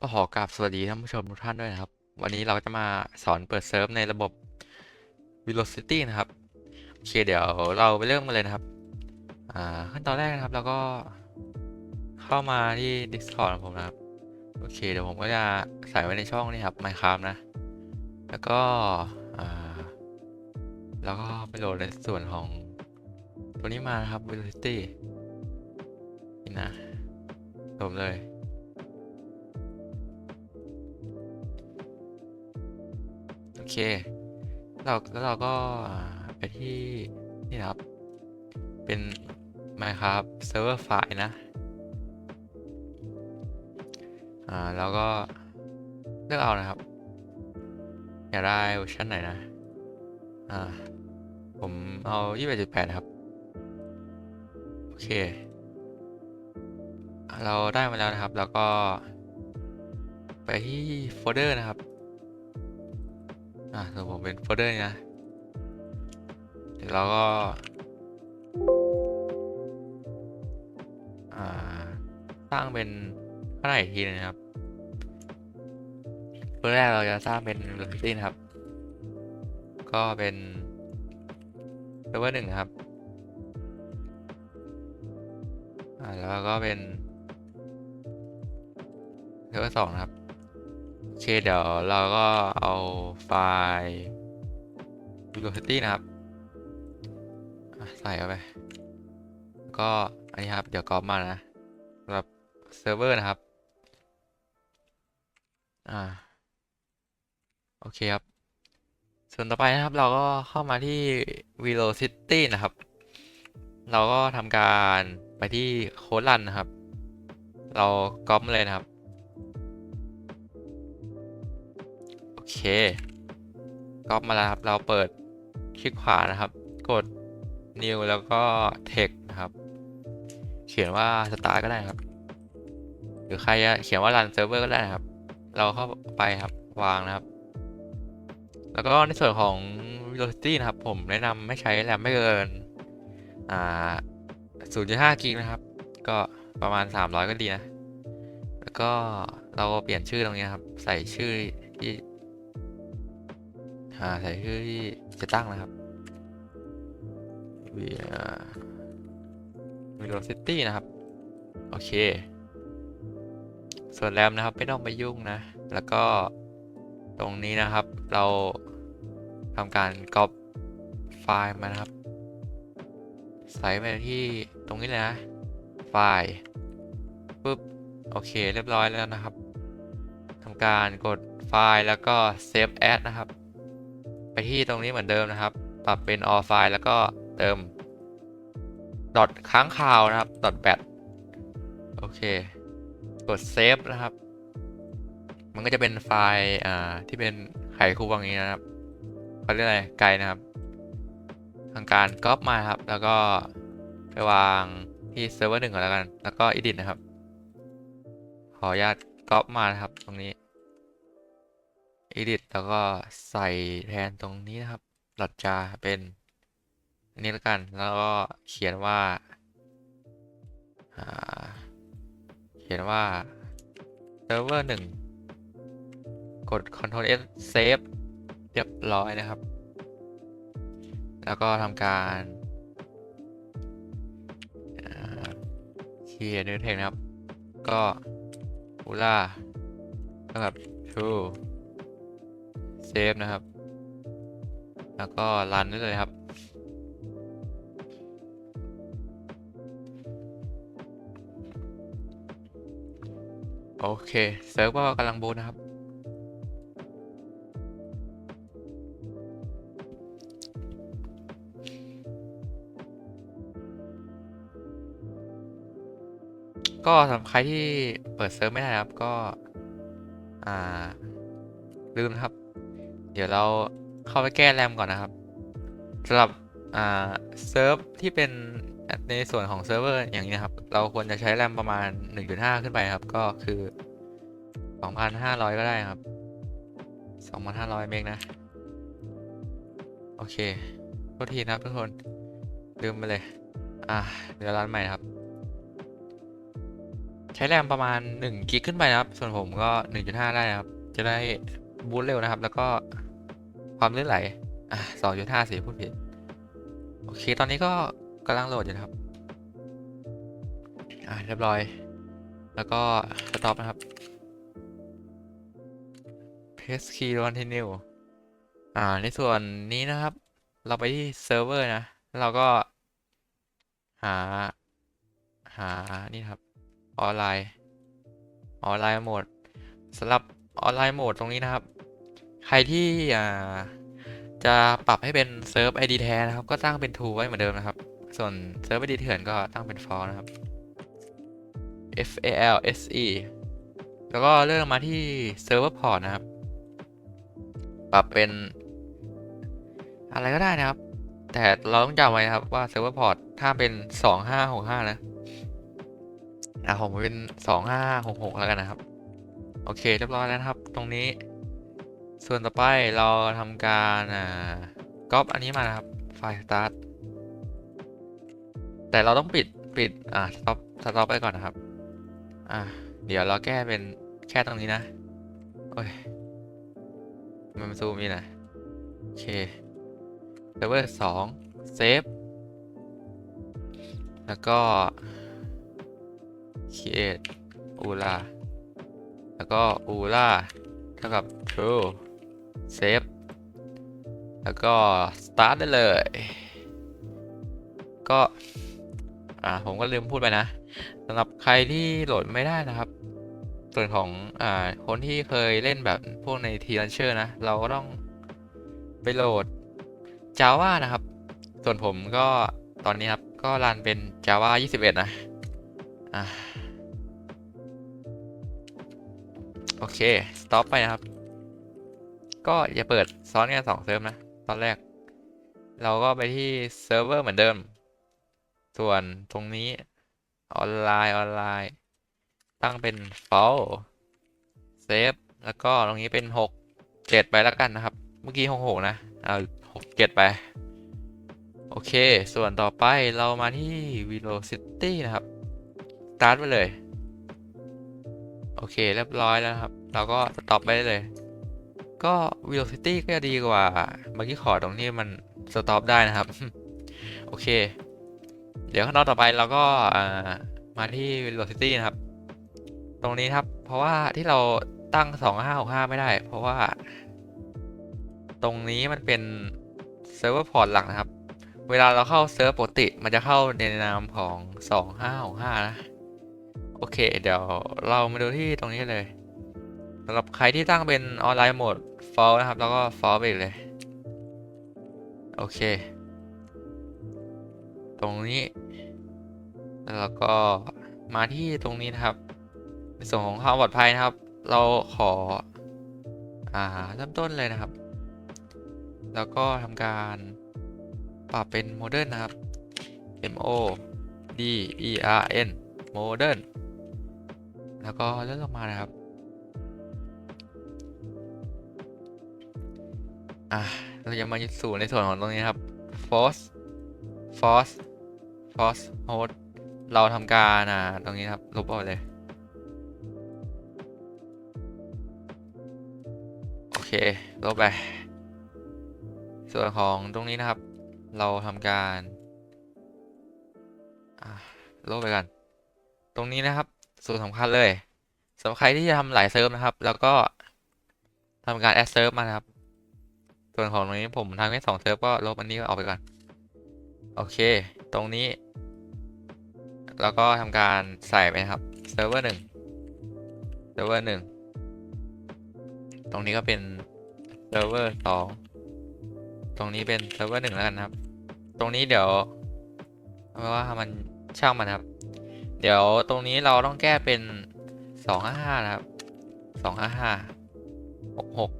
ก็ขอกราบสวัสดีท่านผู้ชมทุกท่านด้วยนะครับ วันนี้เราจะมาสอนเปิดเซิร์ฟในระบบ Velocity นะครับ โอเคเดี๋ยวเราไปเริ่มกันเลยนะครับ อ่าขั้นตอนแรกนะครับเราก็เข้ามาที่ Discord ของผมนะครับ โอเคเดี๋ยวผมก็จะใส่ไว้ในช่องนี้ครับ Minecraft นะ แล้วก็อ่าแล้วก็ไปโหลดในส่วนของตัวนี้มานะครับ Velocity นี่นะโหลดเลย เคเราแล้วเราก็ไปที่นี่นะครับ เป็น Minecraft Server File นะ อ่า แล้วก็เลือกเอานะครับ อยากได้เวอร์ชันไหนนะ อ่า ผมเอา21.8นะครับ โอเค เราได้มาแล้วนะครับ แล้วก็ไปที่โฟลเดอร์นะครับ อ่าส่วนผมเป็นโฟลเดอร์นะ เดี๋ยวเราก็ อ่า สร้างเป็นข้างในอีกทีนะครับเพื่อแรกเราจะสร้างเป็น velocity นะครับ ก็เป็นเซิร์ฟเวอร์หนึ่งครับ อ่า แล้วก็เป็นเซิร์ฟเวอร์สองนะครับ อเคเดี๋ยวเราก็เอาไฟล์ velocity นะครับ ใส่เข้าไป ก็อันนี้ครับ เดี๋ยวกรอบมานะสำหรับเซิร์ฟเวอร์นะครับ อ่า โอเคครับ ส่วนต่อไปนะครับ เราก็เข้ามาที่ velocity นะครับ เราก็ทำการไปที่โค้ดรันนะครับ เราก๊อปเลยนะครับ เคก๊อปมาแล้วครับ เราเปิดคลิกขวานะครับ กด new แล้วก็ text นะครับ เขียนว่า start ก็ได้ครับ หรือใครจะเขียนว่า run server ก็ได้นะครับ เราเข้าไปครับ วางนะครับ แล้วก็ในส่วนของ velocity นะครับ ผมแนะนำไม่ใช้แรมไม่เกิน อ่า 0.5 กิกนะครับ ก็ประมาณ 300 ก็ดีนะ แล้วก็เราเปลี่ยนชื่อตรงนี้ครับ ใส่ชื่อที่ อ่าใส่ชื่อที่จะตั้งนะครับ velocity นะครับ โอเค ส่วนแรมนะครับไม่ต้องไปยุ่งนะ แล้วก็ตรงนี้นะครับ เราทำการก๊อปไฟล์มานะครับ ใส่ไปที่ตรงนี้เลยนะ ไฟล์ปุ๊บ โอเค เรียบร้อยแล้วนะครับทำการกดไฟล์แล้วก็ save as นะครับ ไปที่ตรงนี้เหมือนเดิมนะครับ ปรับเป็น all file แล้วก็เติมดอทค้างคาวนะครับดอทแบตโอเค กด save นะครับ มันก็จะเป็นไฟล์อ่าที่เป็นไขคู่อย่างนี้นะครับเขาเรียกอะไรไกลนะครับทางการก๊อปมาครับ แล้วก็ไปวางที่เซิร์ฟเวอร์หนึ่งก่อนแล้วกัน แล้วก็ edit นะครับ ขออนุญาตก๊อปมานะครับ ตรงนี้ edit แล้วก็ใส่แทนตรงนี้นะครับหลอดจาเป็นอันนี้แล้วกัน แล้วก็เขียนว่าาเขียนว่าเซิร์ฟเวอร์หนึ่งกด Ctrl S Save เรียบร้อยนะครับ แล้วก็ทำการเคลียร์เนื้อเทงนะครับ ก็อูล่าเท่ากับ true save นะครับ แล้วก็รันได้เลยครับ โอเค เซิร์ฟก็กำลังบูนะครับ ก็สำหรับใครที่เปิดเซิร์ฟไม่ได้ครับก็ อ่าลืมนะครับ เดี๋ยวเราเข้าไปแก้แรมก่อนนะครับสำหรับเซิร์ฟที่เป็นในส่วนของเซิร์ฟเวอร์อย่างนี้นครับ เราควรจะใช้แรมประมาณ 1.5 ขึ้นไปครับ ก็คือ 2,500 ก็ได้ครับ 2,500 เมกนะ โอเคโทษทีนะครับทุกคน ลืมไปเลย อ่าเดี๋ยวรันใหม่ครับ ใช้แรมประมาณ1กิกขึ้นไปนะครับ ส่วนผมก็ 1.5 ได้นะครับ จะได้บูตเร็วนะครับ แล้วก็ ความลื่นไหล อะ2.5สิพูดผิด โอเค ตอนนี้ก็กำลังโหลดอยู่นะครับ อะเรียบร้อย แล้วก็สต็อปนะครับ paste key continue อ่า ในส่วนนี้นะครับ เราไปที่เซิร์ฟเวอร์นะ แล้วเราก็หา หา นี่ครับ ออนไลน์ ออนไลน์โหมดสำหรับออนไลน์โหมดตรงนี้นะครับ ใครที่จะปรับให้เป็นเซิร์ฟ ID แท้นะครับ ก็ตั้งเป็น true ไว้เหมือนเดิมนะครับ ส่วนเซิร์ฟ ID เถื่อนก็ตั้งเป็น false นะครับ F A L S E แล้วก็เลื่อนมาที่ server port นะครับ ปรับเป็น อะไรก็ได้นะครับ แต่เราต้องจำไว้นะครับว่า server port ถ้าเป็น 2565 นะอะผมเป็น 2566 แล้วกันนะครับ โอเค เรียบร้อยแล้วครับ ตรงนี้ ส่วนต่อไปเราทำการอ่าก๊อปอันนี้มานะครับไฟล์ start แต่เราต้องปิดปิดอ่า stop stop ไปก่อนนะครับ อะเดี๋ยวเราแก้เป็นแค่ตรงนี้นะ โอ้ย มันซูมนี่นะ โอเค server สอง save แล้วก็ create ula แล้วก็ ula เท่ากับ true save แล้วก็ start ได้เลย ก็ อ่า ผมก็ลืมพูดไปนะสำหรับใครที่โหลดไม่ได้นะครับ ส่วนของอ่าคนที่เคยเล่นแบบพวกใน T Launcher นะ เราก็ต้องไปโหลด Java นะครับ ส่วนผมก็ตอนนี้ครับ ก็รันเป็น Java 21 นะ อ่าโอเค stop ไปนะครับ ก็อย่าเปิดซ้อนกันสองเซิร์ฟนะ ตอนแรก เราก็ไปที่เซิร์ฟเวอร์เหมือนเดิม ส่วนตรงนี้ออนไลน์ออนไลน์ ตั้งเป็น false save แล้วก็ตรงนี้เป็น 6 7 ไปแล้วกันนะครับ เมื่อกี้6 6นะ เอา6 7 ไป โอเค ส่วนต่อไปเรามาที่ velocity นะครับ start ไปเลย โอเค เรียบร้อยแล้วครับ เราก็ stop ไปได้เลย ก็ velocity ก็จะดีกว่าเมื่อกี้ขอตรงนี้มัน stop ได้นะครับ โอเค เดี๋ยวขั้นตอนต่อไปเราก็มาที่ velocity นะครับ ตรงนี้ครับ เพราะว่าที่เราตั้ง 2565 ไม่ได้ เพราะว่า ตรงนี้มันเป็นเซิร์ฟเวอร์พอร์ตหลักนะครับ เวลาเราเข้าเซิร์ฟปกติ มันจะเข้าในนามของ 2565 นะ โอเค เดี๋ยวเรามาดูที่ตรงนี้เลย สำหรับใครที่ตั้งเป็นออนไลน์โหมด false นะครับ แล้วก็ false ไปอีกเลย โอเค ตรงนี้ แล้วก็มาที่ตรงนี้นะครับ ในส่วนของความปลอดภัยนะครับ เราขอ อ่าเริ่มต้นเลยนะครับ แล้วก็ทำการปรับเป็นโมเดิร์นนะครับ M O D E R N โมเดิร์นแล้วก็เลื่อนลงมานะครับ อะเราจะมาสู่ในส่วนของตรงนี้ครับ force force force host เราทำการอ่าตรงนี้ครับลบออกเลยโอเคลบไป ส่วนของตรงนี้นะครับ เราทำการลบไปกัน ตรงนี้นะครับส่วนสำคัญเลยสำหรับใครที่จะทำหลายเซิร์ฟนะครับ แล้วก็ทำการแอดเซิร์ฟมานะครับ ส่วนของตรงนี้ผมทำแค่สองเซิร์ฟก็ลบอันนี้ก็ออกไปก่อน โอเค ตรงนี้ แล้วก็ทำการใส่ไปนะครับเซิร์ฟเวอร์หนึ่งเซิร์ฟเวอร์หนึ่งตรงนี้ก็เป็นเซิร์ฟเวอร์สองตรงนี้เป็นเซิร์ฟเวอร์หนึ่งแล้วกันครับ ตรงนี้เดี๋ยวเอาไว้ว่ามันช่างมันครับ เดี๋ยวตรงนี้เราต้องแก้เป็นสองห้าห้านะครับสองห้าห้าหกหก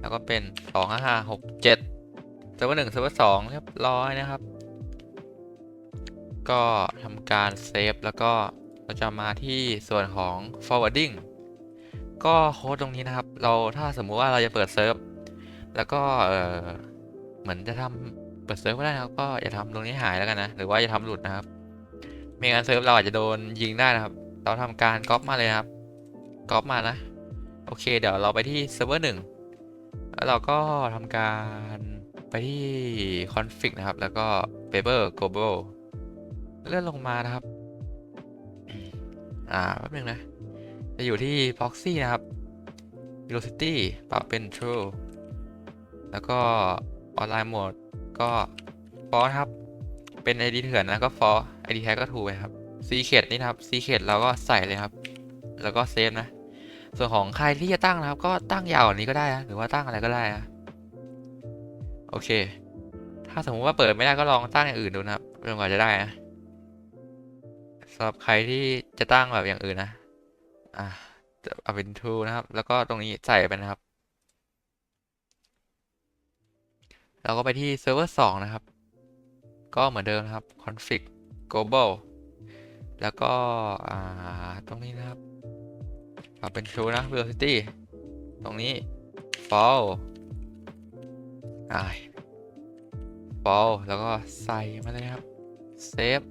แล้วก็เป็นสองห้าห้าหกเจ็ดเซิร์ฟเวอร์หนึ่งเซิร์ฟเวอร์สองเรียบร้อยนะครับ ก็ทำการเซฟแล้วก็เราจะมาที่ส่วนของ forwarding ก็โค้ดตรงนี้นะครับ เราถ้าสมมุติว่าเราจะเปิดเซิร์ฟแล้วก็เออเหมือนจะทำเปิดเซิร์ฟก็ได้นะครับ ก็อย่าทำตรงนี้หายแล้วกันนะ หรือว่าอย่าทำหลุดนะครับไม่งั้นเซิร์ฟเราอาจจะโดนยิงได้นะครับ เราทำการก๊อปมาเลยครับก๊อปมานะ โอเค เดี๋ยวเราไปที่เซิร์ฟเวอร์หนึ่ง แล้วเราก็ทำการไปที่ config นะครับ แล้วก็ paper global เลื่อนลงมานะครับ อ่าแป๊บนึงนะ จะอยู่ที่ proxy นะครับ velocity ปรับเป็น true แล้วก็ online mode ก็ false ครับ เป็น ID เถื่อนนะก็ false ID tag ก็ true ไปครับ secret นี่นะครับ secret เราก็ใส่เลยครับ แล้วก็เซฟนะ ส่วนของใครที่จะตั้งนะครับ ก็ตั้งยาวกว่านี้ก็ได้นะหรือว่าตั้งอะไรก็ได้นะโอเค ถ้าสมมุติว่าเปิดไม่ได้ก็ลองตั้งอย่างอื่นดูนะครับจนกว่าจะได้นะสำหรับใครที่จะตั้งแบบอย่างอื่นนะ อะจะเอาเป็น true นะครับ แล้วก็ตรงนี้ใส่ไปนะครับ เราก็ไปที่เซิร์ฟเวอร์2นะครับ ก็เหมือนเดิมนะครับ config global แล้วก็อ่าตรงนี้นะครับ ปรับเป็น true นะ velocity ตรงนี้ fall อ่า fall แล้วก็ใส่มาเลยครับ save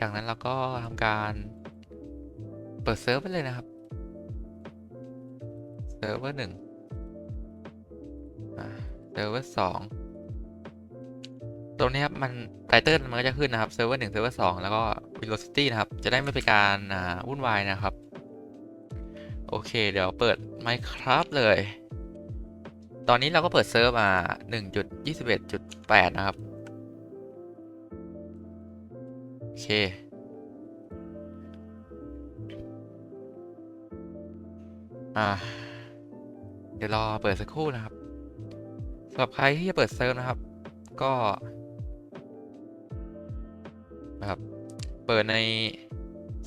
จากนั้นเราก็ทำการเปิดเซิร์ฟไปเลยนะครับ เซิร์ฟเวอร์หนึ่งเซิร์ฟเวอร์สองตรงนี้ครับ มันไตเติลมันก็จะขึ้นนะครับ เซิร์ฟเวอร์หนึ่งเซิร์ฟเวอร์สองแล้วก็ velocity นะครับ จะได้ไม่เป็นการอ่าวุ่นวายนะครับ โอเค เดี๋ยวเปิด Minecraft เลย ตอนนี้เราก็เปิดเซิร์ฟมา 1.21.8 นะครับ โอเค อ่า เดี๋ยวรอเปิดสักครู่นะครับสำหรับใครที่จะเปิดเซิร์ฟนะครับ ก็นะครับ เปิดใน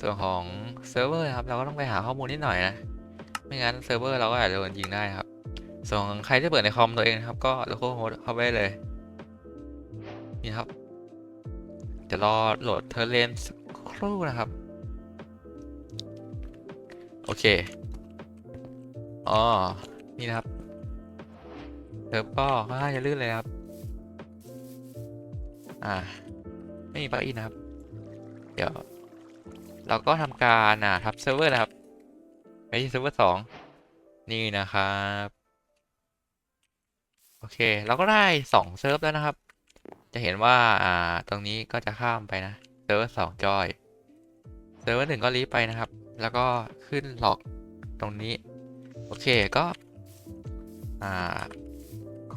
ส่วนของเซิร์ฟเวอร์นะครับ เราก็ต้องไปหาข้อมูลนิดหน่อยนะ ไม่งั้นเซิร์ฟเวอร์เราก็อาจจะโดนยิงได้ครับส่วนของใครที่เปิดในคอมตัวเองนะครับก็ local host เข้าไปเลย นี่ครับ จะรอโหลดเทอร์เลนสักครู่นะครับ โอเค อ๋อ นี่นะครับเซิร์ฟก็ค่อนข้างจะลื่นเลยครับ อ่า ไม่มีปลั๊กอินนะครับ เดี๋ยว เราก็ทำการอ่าทับเซิร์ฟเวอร์นะครับ ไปที่เซิร์ฟเวอร์สองนี่นะครับ โอเค เราก็ได้สองเซิร์ฟแล้วนะครับ จะเห็นว่าอ่าตรงนี้ก็จะข้ามไปนะเซิร์ฟเวอร์สองจอยเซิร์ฟเวอร์หนึ่งก็รีบไปนะครับ แล้วก็ขึ้นหลอกตรงนี้ โอเคก็อ่า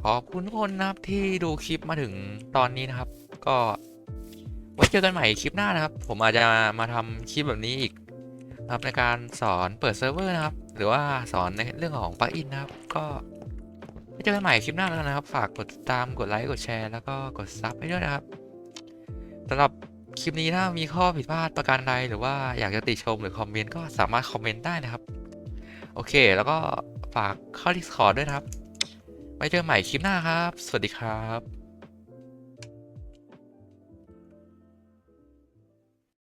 ขอบคุณทุกคนนะครับที่ดูคลิปมาถึงตอนนี้นะครับ ก็ไว้เจอกันใหม่คลิปหน้านะครับ ผมอาจจะมาทำคลิปแบบนี้อีก ครับในการสอนเปิดเซิร์ฟเวอร์นะครับ หรือว่าสอนในเรื่องของปลั๊กอินนะครับ ก็ไว้เจอกันใหม่คลิปหน้าแล้วนะครับ ฝากกดติดตามกดไลค์กดแชร์แล้วก็กดซับให้ด้วยนะครับสำหรับคลิปนี้ถ้ามีข้อผิดพลาดประการใดหรือว่าอยากจะติชมหรือคอมเมนต์ก็สามารถคอมเมนต์ได้นะครับ โอเค แล้วก็ฝากเข้า Discord ด้วยนะครับไว้เจอกันใหม่คลิปหน้าครับ สวัสดีครับ